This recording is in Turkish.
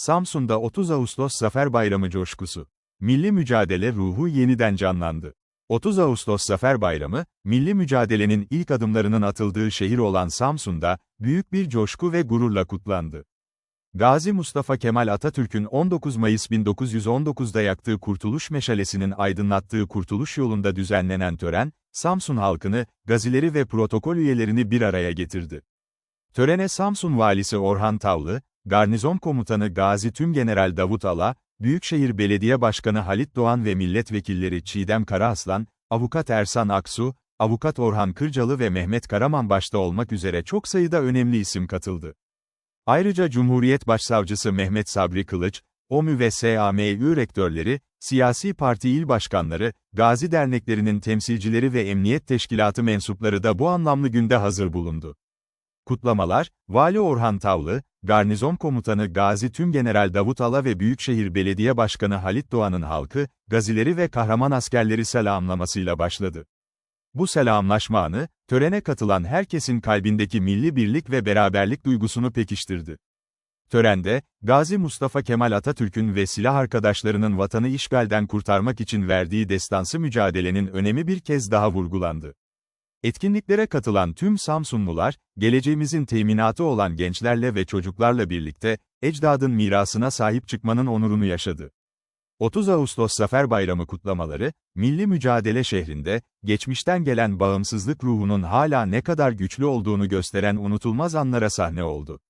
Samsun'da 30 Ağustos Zafer Bayramı coşkusu. Milli mücadele ruhu yeniden canlandı. 30 Ağustos Zafer Bayramı, milli mücadelenin ilk adımlarının atıldığı şehir olan Samsun'da, büyük bir coşku ve gururla kutlandı. Gazi Mustafa Kemal Atatürk'ün 19 Mayıs 1919'da yaktığı Kurtuluş Meşalesi'nin aydınlattığı Kurtuluş yolunda düzenlenen tören, Samsun halkını, gazileri ve protokol üyelerini bir araya getirdi. Törene Samsun Valisi Orhan Tavlı, Garnizon Komutanı Gazi Tümgeneral Davut Ala, Büyükşehir Belediye Başkanı Halit Doğan ve milletvekilleri Çiğdem Karaaslan, Avukat Ersan Aksu, Avukat Orhan Kırcalı ve Mehmet Karaman başta olmak üzere çok sayıda önemli isim katıldı. Ayrıca Cumhuriyet Başsavcısı Mehmet Sabri Kılıç, OMÜ ve SAMÜ rektörleri, siyasi parti il başkanları, gazi derneklerinin temsilcileri ve emniyet teşkilatı mensupları da bu anlamlı günde hazır bulundu. Kutlamalar, Vali Orhan Tavlı, Garnizon Komutanı Gazi Tümgeneral Davut Ala ve Büyükşehir Belediye Başkanı Halit Doğan'ın halkı, gazileri ve kahraman askerleri selamlamasıyla başladı. Bu selamlaşma anı, törene katılan herkesin kalbindeki milli birlik ve beraberlik duygusunu pekiştirdi. Törende, Gazi Mustafa Kemal Atatürk'ün ve silah arkadaşlarının vatanı işgalden kurtarmak için verdiği destansı mücadelenin önemi bir kez daha vurgulandı. Etkinliklere katılan tüm Samsunlular, geleceğimizin teminatı olan gençlerle ve çocuklarla birlikte, ecdadın mirasına sahip çıkmanın onurunu yaşadı. 30 Ağustos Zafer Bayramı kutlamaları, milli mücadele şehrinde, geçmişten gelen bağımsızlık ruhunun hala ne kadar güçlü olduğunu gösteren unutulmaz anlara sahne oldu.